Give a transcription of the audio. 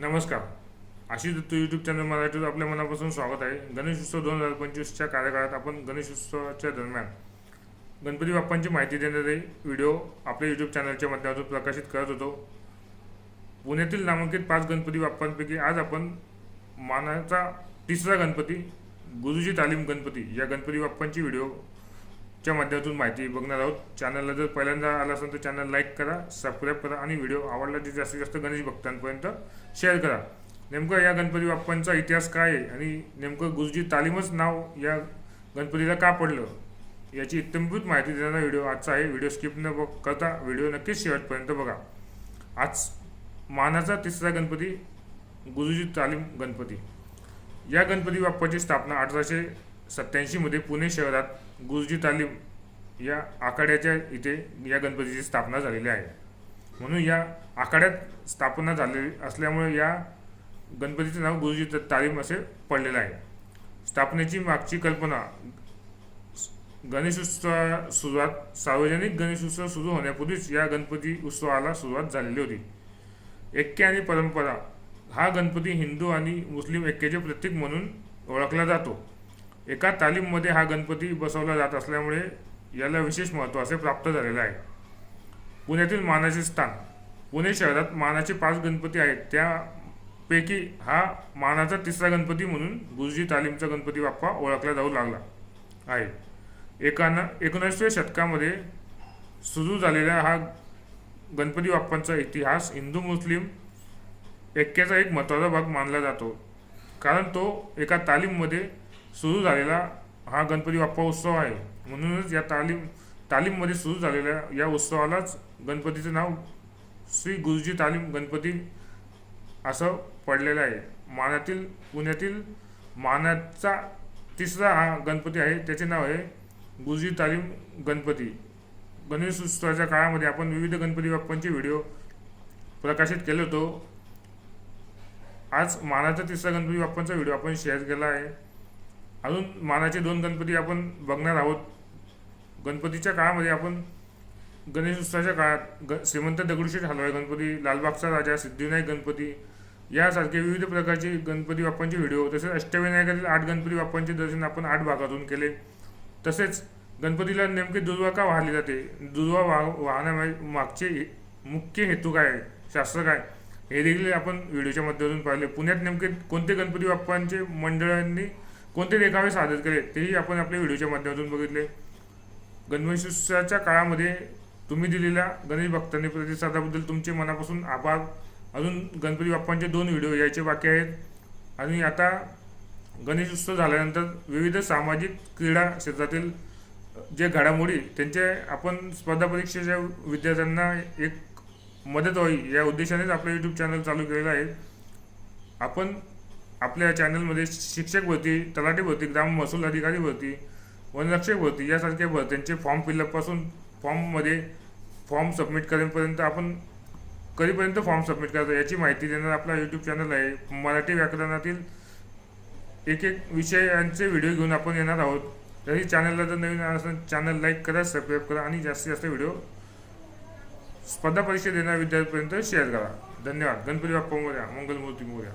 नमस्कार. Ashish Datta YouTube channel मराठीत आपल्या मनापासून स्वागत आहे. गणेश उत्सव दोन हजार पंचवीसच्या कार्यकाळात आपण गणेश उत्सवाच्या दरम्यान गणपती बाप्पांची माहिती देणारे व्हिडिओ आपल्या यूट्यूब चॅनलच्या माध्यमातून प्रकाशित करत होतो. पुण्यातील नामांकित पाच गणपती बाप्पांपैकी आज आपण मानाचा तिसरा गणपती गुरुजी तालीम गणपती या गणपती बाप्पांची व्हिडिओ च्या माध्यमातून माहिती बघणार आहोत. चॅनलला जर पहिल्यांदा आला असेल तर चॅनल लाईक करा सबस्क्राईब करा आणि व्हिडिओ आवडला तर जास्तीत जास्त गणेश भक्तांपर्यंत शेअर करा. नेमकं या गणपती बाप्पांचा इतिहास काय आहे आणि नेमकं गुरुजी तालीमच नाव या गणपतीला का पडलं? याची इत्यंभूत माहिती देणारा व्हिडिओ आजचा आहे. व्हिडिओ स्किप न बघ करता व्हिडिओ नक्कीच शेवटपर्यंत बघा. आज मानाचा तिसरा गणपती गुरुजी तालीम गणपती. या गणपती बाप्पाची स्थापना अठराशे सत्याऐंशीमध्ये पुणे शहरात गुरुजी तालीम या आखाड्याच्या इथे या गणपतीची स्थापना झालेली आहे. म्हणून या आखाड्यात स्थापना झालेली असल्यामुळे या गणपतीचं नाव गुरुजी तालीम असे पडलेलं आहे. स्थापनेची मागची कल्पना गणेशोत्सवा सुरुवात सार्वजनिक गणेशोत्सव सुरू होण्यापूर्वीच या गणपती उत्सवाला सुरुवात झालेली होती. ऐक्य आणि परंपरा हा गणपती हिंदू आणि मुस्लिम ऐक्याचे प्रतीक म्हणून ओळखला जातो. एका तालीममध्ये हा गणपती बसवला जात असल्यामुळे याला विशेष महत्त्व असे प्राप्त झालेलं आहे. पुण्यातील मानाचे स्थान. पुणे शहरात मानाचे पाच गणपती आहेत. त्यापैकी हा मानाचा तिसरा गणपती म्हणून गुरुजी तालीमचा गणपती बाप्पा ओळखला जाऊ लागला आहे. एकानं एकोणीसव्या शतकामध्ये सुरू झालेला हा गणपती बाप्पांचा इतिहास हिंदू मुस्लिम ऐक्याचा एक महत्त्वाचा भाग मानला जातो. कारण तो एका तालीममध्ये सुरू झालेला हा गणपती बाप्पा उत्सव आहे. म्हणूनच या तालीम तालीममध्ये सुरू झालेल्या या उत्सवालाच गणपतीचं नाव श्री गुरुजी तालीम गणपती असं पडलेलं आहे. मानातील पुण्यातील मानाचा तिसरा हा गणपती आहे. त्याचे नाव आहे गुरुजी तालीम गणपती. गणेश उत्सवाच्या काळामध्ये आपण विविध गणपती बाप्पांचे व्हिडिओ प्रकाशित केले होतो. आज मानाचा तिसरा गणपती बाप्पांचा व्हिडिओ आपण शेअर केला आहे. अजून मानाचे दोन गणपती आपण बघणार आहोत. गणपतीच्या काळामध्ये आपण गणेश उत्सवाच्या काळात ग श्रीमंत दगडूशेठ हलवाई गणपती लालबागचा राजा सिद्धिविनायक गणपती यासारखे विविध प्रकारचे गणपती बाप्पांचे व्हिडिओ तसेच अष्टविनायकातील आठ गणपती बाप्पांचे दर्शन आपण आठ भागातून केले. तसेच गणपतीला नेमके दुर्वा का वाहली जाते? दुर्वा वाह वाहण्यामागे मागचे मुख्य हेतू काय आहे? शास्त्र काय? हे देखील आपण व्हिडिओच्या माध्यमातून पाहिले. पुण्यात नेमके कोणते गणपती बाप्पांचे मंडळांनी कोणते देखावे सादर केले तेही आपण आपल्या व्हिडिओच्या माध्यमातून बघितले. गणेशोत्सवाच्या काळामध्ये तुम्ही दिलेल्या गणेश भक्तांनी प्रतिसादाबद्दल तुमचे मनापासून आभार. अजून गणपती बाप्पांचे दोन व्हिडिओ यायचे बाकी आहेत. आणि आता गणेशोत्सव झाल्यानंतर विविध सामाजिक क्रीडा क्षेत्रातील जे घडामोडी त्यांचे आपण स्पर्धा परीक्षेच्या विद्यार्थ्यांना एक मदत व्हावी या उद्देशानेच आपलं यूट्यूब चॅनल चालू केलेलं आहे. आपण आपल्या चॅनलमध्ये शिक्षक भरती तलाठी भरती ग्राम महसूल अधिकारी भरती वनरक्षक भरती यासारख्या भरत्यांचे फॉर्म फिलअपपासून फॉर्ममध्ये फॉर्म सबमिट करेपर्यंत आपण कधीपर्यंत फॉर्म सबमिट करायचा याची माहिती देणारा आपला यूट्यूब चॅनल आहे. मराठी व्याकरणातील एक एक विषयांचे व्हिडिओ घेऊन आपण येणार आहोत. तरी चॅनलला जर नवीन असेल चॅनल लाईक करा सबस्क्राईब करा आणि जास्तीत जास्त व्हिडिओ स्पर्धा परीक्षा देणाऱ्या विद्यार्थ्यांपर्यंत शेअर करा. धन्यवाद. गणपती बाप्पा मोर्या मंगलमूर्ती मोर्या